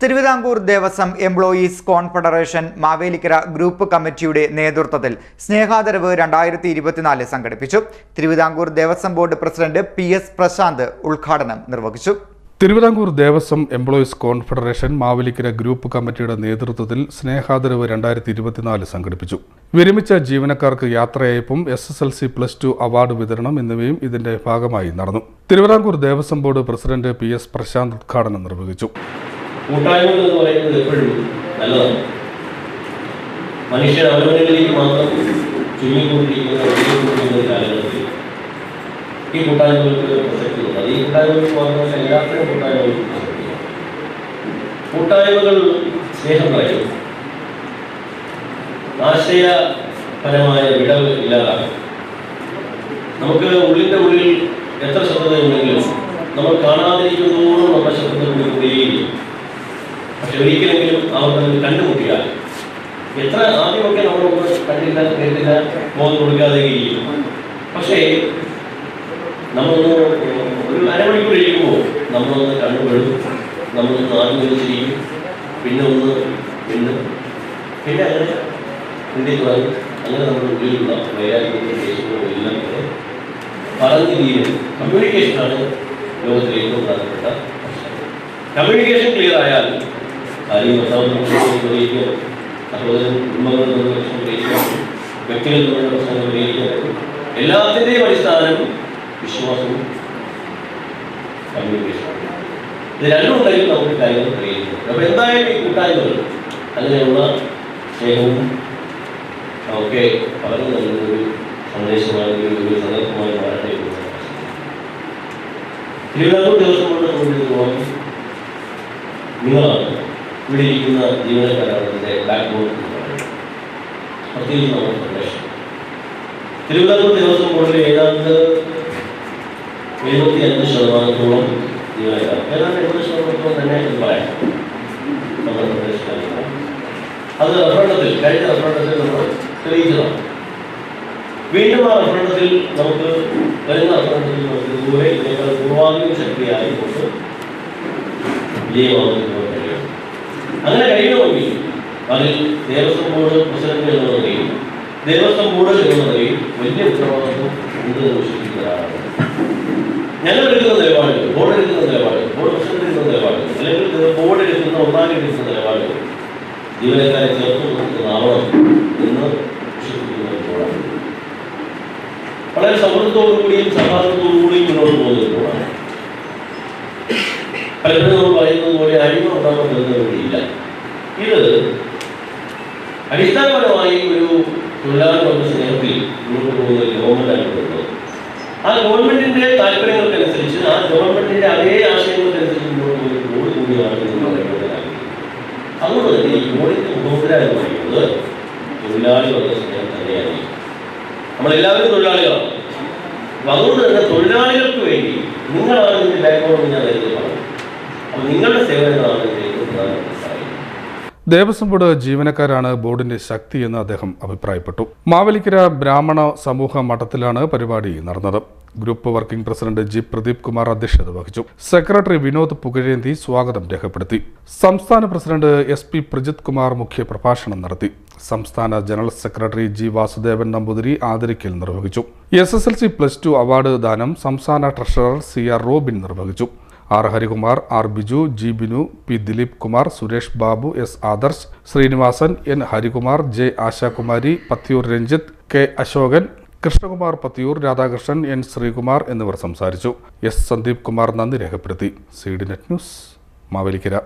Travancore Devaswom employees confederation Mavelikkara group കമ്മിറ്റിയുടെ നേതൃത്വത്തിൽ സ്നേഹാദരവ് രണ്ടായിരത്തി ഇരുപത്തിനാല് സംഘടിപ്പിച്ചു. Travancore Devaswom board president P S Prashanth ഉദ്ഘാടനം നിർവഹിച്ചു. Travancore Devaswom employees confederation Mavelikkara group കമ്മിറ്റിയുടെ നേതൃത്വത്തിൽ സ്നേഹാദരവ് രണ്ടായിരത്തി ഇരുപത്തിനാല് സംഘടിപ്പിച്ചു. വിരമിച്ച ജീവനക്കാർക്ക് യാത്രയയപ്പും S S L C plus two award വിതരണം എന്നിവയും ഇതിന്റെ ഭാഗമായി നടന്നു. Travancore Devaswom board president P S Prashanth ഉദ്ഘാടനം നിർവഹിച്ചു. കൂട്ടായ്മകൾ എന്ന് പറയുന്നത് എപ്പോഴും നല്ലതാണ്. മനുഷ്യൻ അവനവനിലേക്ക് മാത്രം ചുരുങ്ങിക്കൊണ്ടിരിക്കുന്ന കാലഘട്ടത്തിൽ ഈ കൂട്ടായ്മകൾക്ക് പ്രസക്തിയുണ്ട്. അത് ഈ കൂട്ടായ്മകൾക്ക് മാത്രമല്ല എല്ലാത്തരം കൂട്ടായ്മകൾക്ക് പ്രസക്തിയാണ് കൂട്ടായ്മകൾ സ്നേഹം പറയും ആശയപരമായ വിടവ് ഇല്ലാതാണ് നമുക്ക് ഉള്ളിന്റെ ഉള്ളിൽ എത്ര ശബ്ദതയുണ്ടെങ്കിലും നമ്മൾ കാണാതിരിക്കുന്നതോറും നമ്മുടെ ശബ്ദത്തിൽ കൂടി പക്ഷെ ഒരിക്കലെങ്കിലും അവർ തമ്മിൽ കണ്ടുമുട്ടിയാൽ എത്ര ആദ്യമൊക്കെ നമ്മളൊന്ന് കണ്ടില്ല കേട്ടില്ല ബോധം കൊടുക്കാതെ ഇരിക്കും. പക്ഷേ നമ്മളൊന്ന് ഒരു അരമണിക്കൂർ ഇരിക്കുമ്പോൾ നമ്മളൊന്ന് കണ്ണുപെടും നമ്മളൊന്ന് ആദ്യം ചെയ്യും പിന്നെ ഒന്ന് പിന്നെ പിന്നെ അങ്ങനെ തുടങ്ങി അങ്ങനെ നമ്മുടെ ഉള്ളിലുള്ള വൈരാഗ്യങ്ങളും ദേഷ്യങ്ങളും എല്ലാം തന്നെ പറഞ്ഞു തീരും. കമ്മ്യൂണിക്കേഷനാണ് ലോകത്തിലെ ഏറ്റവും പ്രധാനപ്പെട്ട. കമ്മ്യൂണിക്കേഷൻ ക്ലിയർ ആയാൽ ആരെയും ഭർത്താവ് പരിഹരിക്കുക. സഹോദരൻ കുടുംബങ്ങൾ തമ്മിലുള്ള പ്രശ്നം പരിഹരിക്കുക. വ്യക്തികൾ തമ്മിലുള്ള പ്രശ്നങ്ങൾ പരിഹരിക്കുക. അടിസ്ഥാനം വിശ്വാസവും കമ്മ്യൂണിക്കേഷനും ഇത് രണ്ടും ഉണ്ടെങ്കിൽ നമുക്ക് കാര്യങ്ങൾ പരിഹരിക്കും അപ്പോൾ എന്തായാലും ഈ കൂട്ടായ്മകൾ അങ്ങനെയുള്ള സ്നേഹവും ഒക്കെ പകർന്നു നൽകുന്ന ഒരു സന്ദേശമായി ഒരു സന്ദർഭമായി മാറട്ടെ തിരുവിതാംകൂർ ദിവസം കൊണ്ട് കൊണ്ടുപോകാൻ നിങ്ങളാണ് ഇവിടെ ഇരിക്കുന്ന ജീവനക്കാരാണ് ഇതിന്റെ ബാക്ക് പറയുന്നത്. പ്രത്യേകിച്ച് ദേവസ്വം ബോർഡിൽ ഏതാണ്ട് എഴുപത്തി അഞ്ച് ശതമാനത്തോളം ജീവനക്കാർ അത് റഫറണ്ടത്തിൽ കഴിഞ്ഞ റഫറണ്ടത്തിൽ നമ്മൾ തെളിയിച്ചതാണ്. വീണ്ടും ആ റഫറണ്ടത്തിൽ നമുക്ക് വരുന്ന റഫറണ്ടത്തിൽ നമുക്ക് ഇതുപോലെ ഇതിനേക്കാൾ ശക്തിയായി കൊണ്ട് അങ്ങനെ കഴിയണമെങ്കിൽ അതിൽ ദേവസ്വം ബോർഡ് പ്രസിഡന്റ് എന്ന ദേവസ്വം ബോർഡ് വലിയ ഉത്തരവാദിത്വം ഞങ്ങൾ എടുക്കുന്ന നിലപാട് ബോർഡ് എടുക്കുന്ന നിലപാട് ബോർഡ് പ്രസിഡന്റ് എടുക്കുന്ന നിലപാട് അല്ലെങ്കിൽ ബോർഡ് എടുക്കുന്ന ഒന്നാം എടുക്കുന്ന നിലപാട് ജീവനക്കാരെ ചേർത്ത് നിർത്തുന്നതാവണം എന്ന് വിശ്വസിക്കുന്ന വളരെ സൗഹൃദത്തോടു കൂടിയും കൂടിയും മുന്നോട്ട് പോകുന്ന. പലപ്പോഴും നമ്മൾ പറയുന്നത് പോലെ അടിമ ഉണ്ടാകാൻ വേണ്ടിയില്ല ഇത് അടിസ്ഥാനപരമായി ഒരു തൊഴിലാളി വർഗ സ്നേഹത്തിൽ പോകുന്ന ഒരു ആ ഗവൺമെന്റിന്റെ താല്പര്യങ്ങൾക്കനുസരിച്ച് ആ ഗവൺമെന്റിന്റെ അതേ ആശയങ്ങൾക്കനുസരിച്ച് മുന്നോട്ട് പോകുന്ന ബോർഡ് കൂടിയാണ് അതുകൊണ്ട് തന്നെ ഈ ബോർഡിന്റെ തൊഴിലാളി വന്ന സ്നേഹം നമ്മളെല്ലാവരും തൊഴിലാളികളാണ്. അതുകൊണ്ട് തന്നെ തൊഴിലാളികൾക്ക് വേണ്ടി നിങ്ങളാണ് ഇതിന്റെ ബാക്ക്ഗ്രൗണ്ട് ഞാൻ പറഞ്ഞു. നിങ്ങളുടെ ദേവസ്വം ബോർഡ് ജീവനക്കാരാണ് ബോർഡിന്റെ ശക്തി എന്ന് അദ്ദേഹം അഭിപ്രായപ്പെട്ടു. മാവലിക്കര ബ്രാഹ്മണ സമൂഹ മഠത്തിലാണ് പരിപാടി നടന്നത്. Group working president G Pradeep Kumar അധ്യക്ഷത വഹിച്ചു. സെക്രട്ടറി വിനോദ് പുകഴേന്തി സ്വാഗതം രേഖപ്പെടുത്തി. സംസ്ഥാന president S P Prajith Kumar മുഖ്യ പ്രഭാഷണം നടത്തി. സംസ്ഥാന general secretary G Vasudevan Namboothiri ആദരിക്കൽ നിർവഹിച്ചു. S S L C plus two award ദാനം സംസ്ഥാന ട്രഷറർ സി ആർ റോബിൻ നിർവഹിച്ചു. R Harikumar R Biju G Binu P Dileep Kumar Suresh Babu S Adarsh Srinivasan N Harikumar J Ashakumari Pathiyoor Ranjith K Ashokan Krishnakumar Pathiyoor Radhakrishnan N Sreekumar എന്നിവർ സംസാരിച്ചു. S Sandeep Kumar നന്ദി രേഖപ്പെടുത്തി. C net news Mavelikkara.